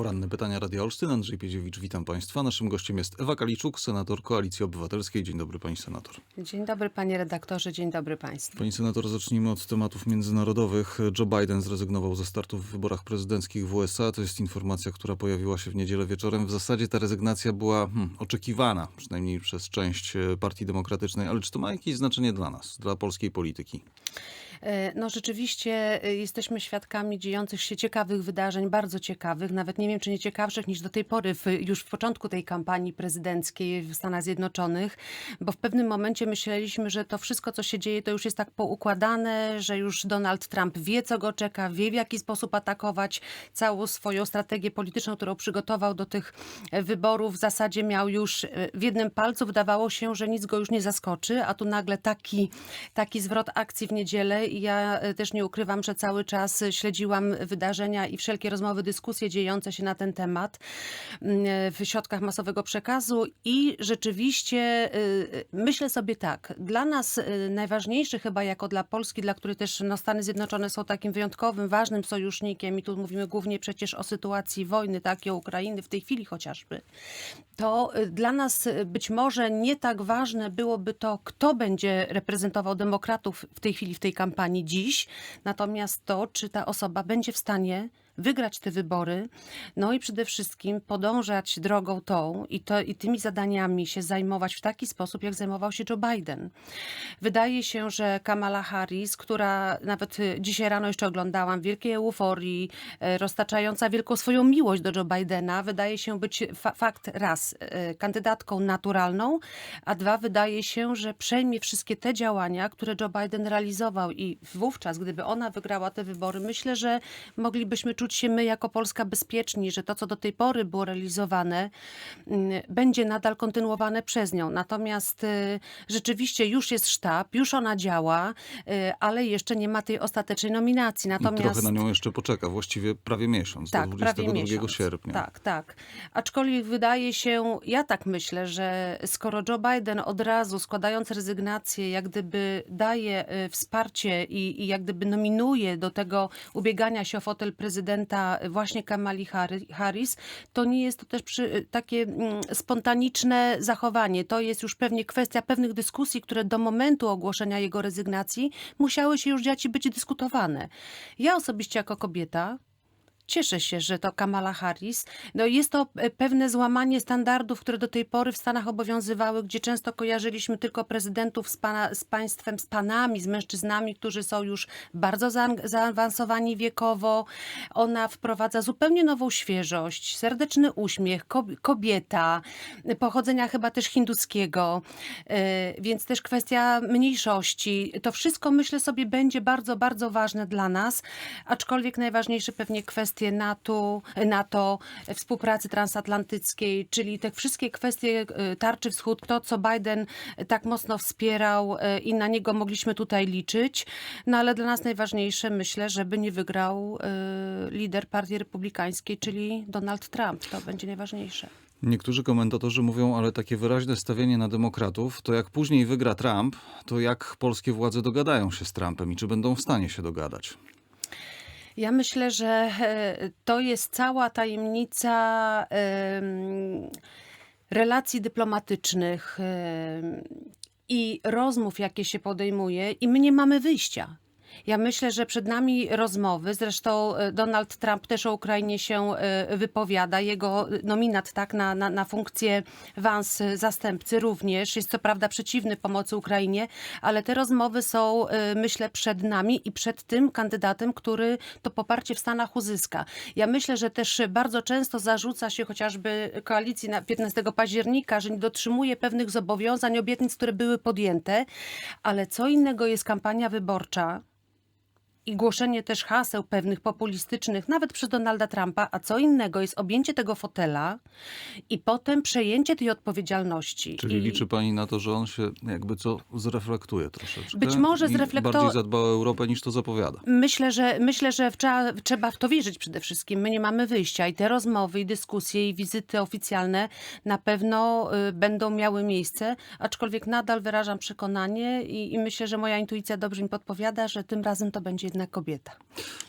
Poranne pytania Radia Olsztyn. Andrzej Piedziewicz, witam Państwa. Naszym gościem jest Ewa Kaliczuk, senator Koalicji Obywatelskiej. Dzień dobry Pani Senator. Dzień dobry panie redaktorze, dzień dobry państwu. Pani Senator, zacznijmy od tematów międzynarodowych. Joe Biden zrezygnował ze startu w wyborach prezydenckich w USA. To jest informacja, która pojawiła się w niedzielę wieczorem. W zasadzie ta rezygnacja była hmm, oczekiwana, przynajmniej przez część e, Partii Demokratycznej. Ale czy to ma jakieś znaczenie dla nas, dla polskiej polityki? E, No rzeczywiście e, jesteśmy świadkami dziejących się ciekawych wydarzeń, bardzo ciekawych, nawet nie wiem czy nie ciekawszych niż do tej pory, w, już w początku tej kampanii prezydenckiej w Stanach Zjednoczonych, bo w pewnym momencie myśleliśmy, że to wszystko co się dzieje to już jest tak poukładane, że już Donald Trump wie co go czeka, wie w jaki sposób atakować całą swoją strategię polityczną, którą przygotował do tych e, wyborów. W zasadzie miał już w jednym palcu, wydawało się, że nic go już nie zaskoczy, a tu nagle taki, taki zwrot akcji w niedzielę i ja e, też nie ukrywam, że cały czas śledziłam wydarzenia i wszelkie rozmowy, dyskusje dziejące się na ten temat mm, w środkach masowego przekazu. I rzeczywiście y, myślę sobie tak, dla nas najważniejszy chyba jako dla Polski, dla której też no, Stany Zjednoczone są takim wyjątkowym, ważnym sojusznikiem i tu mówimy głównie przecież o sytuacji wojny, tak, i o Ukrainy w tej chwili chociażby, to dla nas być może nie tak ważne byłoby to, kto będzie reprezentował demokratów w tej chwili, w tej kampanii dziś, natomiast to, czy ta osoba będzie w stanie wygrać te wybory, no i przede wszystkim podążać drogą tą i, to, i tymi zadaniami się zajmować w taki sposób, jak zajmował się Joe Biden. Wydaje się, że Kamala Harris, która nawet y, dzisiaj rano jeszcze oglądałam wielkiej euforii, e, roztaczająca wielką swoją miłość do Joe Bidena, wydaje się być fa- fakt raz e, kandydatką naturalną, a dwa wydaje się, że przejmie wszystkie te działania, które Joe Biden realizował i wówczas, gdyby ona wygrała te wybory, myślę, że moglibyśmy czuć się my jako Polska bezpieczni, że to, co do tej pory było realizowane, mm, będzie nadal kontynuowane przez nią. Natomiast y, rzeczywiście już jest sztab, już ona działa, y, ale jeszcze nie ma tej ostatecznej nominacji. Natomiast Trochę na nią jeszcze poczeka, właściwie prawie miesiąc, tak, do prawie 22 miesiąc. sierpnia. Tak, tak. Aczkolwiek wydaje się, ja tak myślę, że skoro Joe Biden od razu składając rezygnację, jak gdyby daje y, wsparcie i, i jak gdyby nominuje do tego ubiegania się o fotel prezydenta właśnie Kamali Harris, to nie jest to też przy, takie mm, spontaniczne zachowanie. To jest już pewnie kwestia pewnych dyskusji, które do momentu ogłoszenia jego rezygnacji musiały się już dziać i być dyskutowane. Ja osobiście jako kobieta Cieszę się, że to Kamala Harris. No jest to e, pewne złamanie standardów, które do tej pory w Stanach obowiązywały, gdzie często kojarzyliśmy tylko prezydentów z, pana, z państwem, z panami, z mężczyznami, którzy są już bardzo zaawansowani wiekowo. Ona wprowadza zupełnie nową świeżość, serdeczny uśmiech, kob- kobieta, pochodzenia chyba też hinduskiego, e, więc też kwestia mniejszości. To wszystko myślę sobie będzie bardzo, bardzo ważne dla nas, aczkolwiek najważniejsze pewnie kwestie NATO, NATO, współpracy transatlantyckiej, czyli te wszystkie kwestie e, tarczy wschód, to co Biden tak mocno wspierał e, i na niego mogliśmy tutaj liczyć. No ale dla nas najważniejsze myślę, żeby nie wygrał e, lider Partii Republikańskiej, czyli Donald Trump. To będzie najważniejsze. Niektórzy komentatorzy mówią, ale takie wyraźne stawienie na demokratów, to jak później wygra Trump, to jak polskie władze dogadają się z Trumpem i czy będą w stanie się dogadać? Ja myślę, że e, to jest cała tajemnica em, relacji dyplomatycznych i rozmów, jakie się podejmuje, i my nie mamy wyjścia. Ja myślę, że przed nami rozmowy, zresztą e, Donald Trump też o Ukrainie się e, wypowiada, jego nominat tak, na, na, na funkcję Vance zastępcy również. Jest co prawda przeciwny pomocy Ukrainie, ale te rozmowy są e, myślę przed nami i przed tym kandydatem, który to poparcie w Stanach uzyska. Ja myślę, że też bardzo często zarzuca się chociażby koalicji na 15 października, że nie dotrzymuje pewnych zobowiązań, obietnic, które były podjęte, ale co innego jest kampania wyborcza, i głoszenie też haseł pewnych populistycznych, nawet przez Donalda Trumpa, a co innego jest objęcie tego fotela i potem przejęcie tej odpowiedzialności. Czyli I liczy pani na to, że on się jakby co zreflektuje troszeczkę? Być może i zreflekto- bardziej zadba o Europę niż to zapowiada. Myślę, że, myślę, że trzeba, trzeba w to wierzyć przede wszystkim. My nie mamy wyjścia i te rozmowy, i dyskusje, i wizyty oficjalne na pewno y, będą miały miejsce, aczkolwiek nadal wyrażam przekonanie i, i myślę, że moja intuicja dobrze mi podpowiada, że tym razem to będzie jednak kobieta.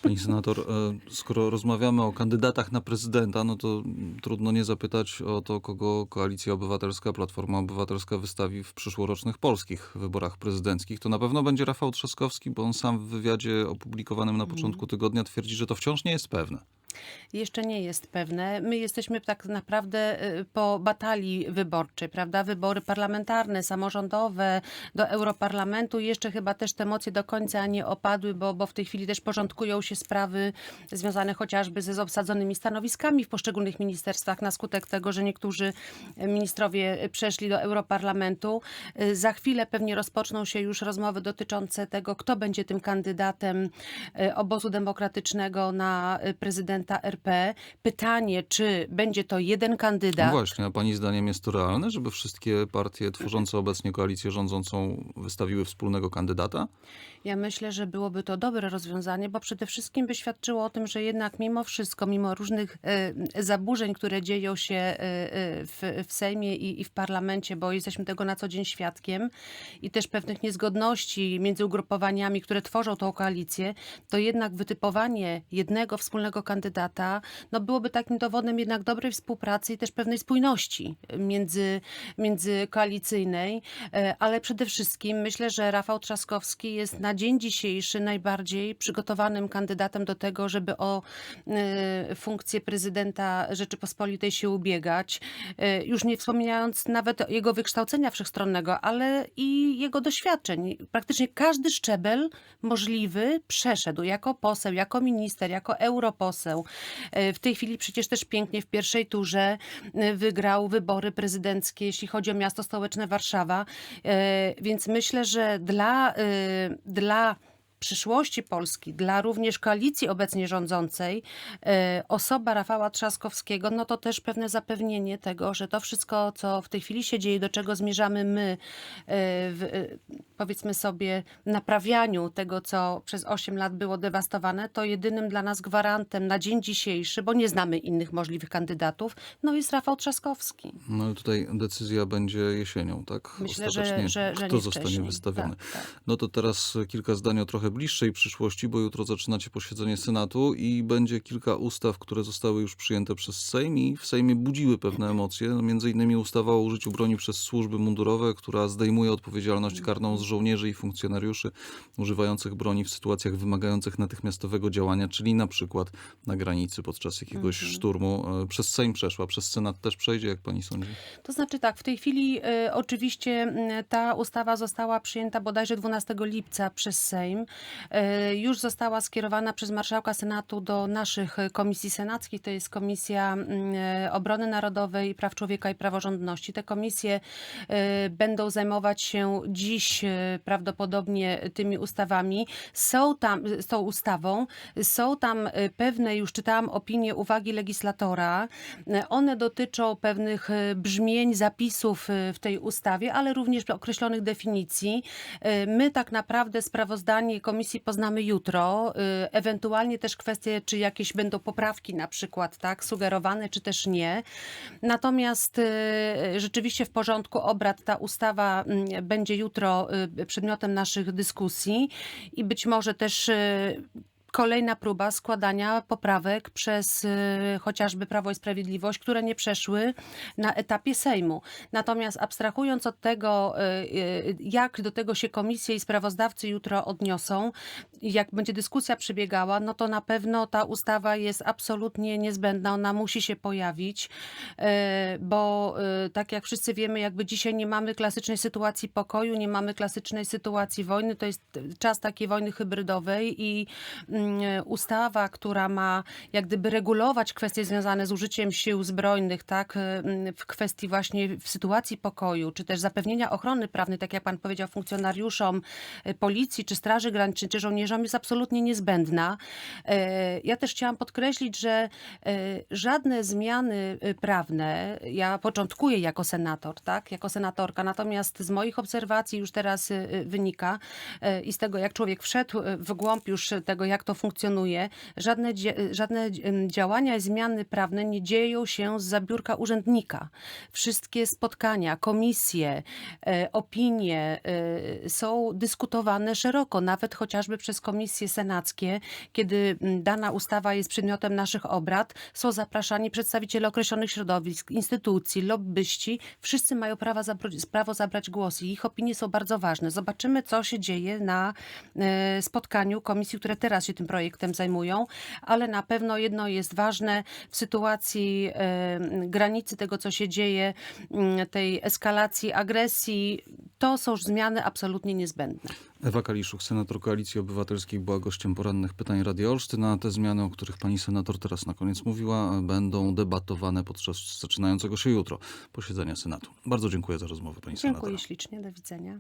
Pani senator, e, skoro rozmawiamy o kandydatach na prezydenta, no to trudno nie zapytać o to, kogo Koalicja Obywatelska, Platforma Obywatelska wystawi w przyszłorocznych polskich wyborach prezydenckich. To na pewno będzie Rafał Trzaskowski, bo on sam w wywiadzie opublikowanym na początku tygodnia twierdzi, że to wciąż nie jest pewne. Jeszcze nie jest pewne. My jesteśmy tak naprawdę y, po batalii wyborczej, prawda? Wybory parlamentarne, samorządowe, do Europarlamentu. Jeszcze chyba też te emocje do końca nie opadły, bo, bo w tej chwili też porządkują się sprawy związane chociażby ze obsadzonymi stanowiskami w poszczególnych ministerstwach na skutek tego, że niektórzy ministrowie przeszli do Europarlamentu. Y, Za chwilę pewnie rozpoczną się już rozmowy dotyczące tego, kto będzie tym kandydatem y, obozu demokratycznego na y, prezydenta RP. Pytanie, czy będzie to jeden No kandydat? właśnie, a pani zdaniem jest to realne, żeby wszystkie partie tworzące obecnie koalicję rządzącą wystawiły wspólnego kandydata? Ja myślę, że byłoby to dobre rozwiązanie, bo przede wszystkim by świadczyło o tym, że jednak mimo wszystko, mimo różnych e, zaburzeń, które dzieją się e, e, w, w Sejmie i, i w parlamencie, bo jesteśmy tego na co dzień świadkiem, i też pewnych niezgodności między ugrupowaniami, które tworzą tą koalicję, to jednak wytypowanie jednego wspólnego kandydata no byłoby takim dowodem jednak dobrej współpracy i też pewnej spójności między, międzykoalicyjnej, E, ale przede wszystkim myślę, że Rafał Trzaskowski jest na dzień dzisiejszy najbardziej przygotowanym kandydatem do tego, żeby o e, funkcję prezydenta Rzeczypospolitej się ubiegać. E, Już nie wspominając nawet jego wykształcenia wszechstronnego, ale i jego doświadczeń. Praktycznie każdy szczebel możliwy przeszedł jako poseł, jako minister, jako europoseł. E, W tej chwili przecież też pięknie w pierwszej turze e, wygrał wybory prezydenckie, jeśli chodzi o miasto stołeczne Warszawa. E, Więc myślę, że dla, dla przyszłości Polski, dla również koalicji obecnie rządzącej, e, osoba Rafała Trzaskowskiego, no to też pewne zapewnienie tego, że to wszystko, co w tej chwili się dzieje, do czego zmierzamy my, e, w, e, powiedzmy sobie, naprawianiu tego, co przez 8 lat było dewastowane, to jedynym dla nas gwarantem na dzień dzisiejszy, bo nie znamy innych możliwych kandydatów, no jest Rafał Trzaskowski. No ale tutaj decyzja będzie jesienią, tak? Myślę, że- że- że kto nie zostanie wcześniej. wystawiony. Tak, tak. No to teraz kilka zdań o trochę bliższej przyszłości, bo jutro zaczynacie posiedzenie Senatu i będzie kilka ustaw, które zostały już przyjęte przez Sejm i w Sejmie budziły pewne emocje. No, między innymi ustawa o użyciu broni przez służby mundurowe, która zdejmuje odpowiedzialność karną z żołnierzy i funkcjonariuszy używających broni w sytuacjach wymagających natychmiastowego działania, czyli na przykład na granicy podczas jakiegoś Mhm. szturmu. E, Przez Sejm przeszła, przez Senat też przejdzie, jak pani sądzi? To znaczy tak, w tej chwili y, oczywiście ta ustawa została przyjęta bodajże 12 lipca przez Sejm. Y, już została skierowana przez marszałka Senatu do naszych y, komisji senackich, to jest Komisja y, Obrony Narodowej, i Praw Człowieka i Praworządności. Te komisje będą zajmować się dziś prawdopodobnie tymi ustawami. Są tam, z tą ustawą, są tam pewne, już czytałam opinie, uwagi legislatora. One dotyczą pewnych brzmień, zapisów w tej ustawie, ale również określonych definicji. My tak naprawdę sprawozdanie komisji poznamy jutro. Y, Ewentualnie też kwestie, czy jakieś będą poprawki na przykład, tak, sugerowane, czy też nie. Natomiast y, rzeczywiście w porządku obrad ta ustawa mm, będzie jutro y, przedmiotem naszych dyskusji i być może też kolejna próba składania poprawek przez y, chociażby Prawo i Sprawiedliwość, które nie przeszły na etapie Sejmu. Natomiast abstrahując od tego, y, y, jak do tego się komisje i sprawozdawcy jutro odniosą, jak będzie dyskusja przebiegała, no to na pewno ta ustawa jest absolutnie niezbędna, ona musi się pojawić, y, bo y, tak jak wszyscy wiemy, jakby dzisiaj nie mamy klasycznej sytuacji pokoju, nie mamy klasycznej sytuacji wojny, to jest czas takiej wojny hybrydowej i mm, ustawa, która ma jak gdyby regulować kwestie związane z użyciem sił zbrojnych, tak, mm, w kwestii właśnie w sytuacji pokoju, czy też zapewnienia ochrony prawnej, tak jak pan powiedział, funkcjonariuszom policji, czy Straży Granicznej, czy żołnierzom jest absolutnie niezbędna. E, Ja też chciałam podkreślić, że e, żadne zmiany y, prawne, ja początkuję jako senator, tak, jako senatorka, natomiast z moich obserwacji już teraz wynika e, i z tego, jak człowiek wszedł w głąb już tego, jak to funkcjonuje, żadne, żadne działania i zmiany prawne nie dzieją się z zabiórka urzędnika. Wszystkie spotkania, komisje, e, opinie e, są dyskutowane szeroko, nawet chociażby przez komisje senackie, kiedy mm, dana ustawa jest przedmiotem naszych obrad, są zapraszani przedstawiciele określonych środowisk, instytucji, lobbyści. Wszyscy mają prawa zabro- prawo zabrać głos i ich opinie są bardzo ważne. Zobaczymy, co się dzieje na e, spotkaniu komisji, które teraz się tym projektem zajmują, ale na pewno jedno jest ważne w sytuacji e, granicy tego, co się dzieje, m, tej eskalacji agresji, to są już zmiany absolutnie niezbędne. Ewa Kaliszuk, senator Koalicji Obywatelskiej, była gościem porannych pytań Radio Olsztyn, a te zmiany, o których pani senator teraz na koniec mówiła, będą debatowane podczas zaczynającego się jutro posiedzenia Senatu. Bardzo dziękuję za rozmowę pani senator. Dziękuję ślicznie, do widzenia.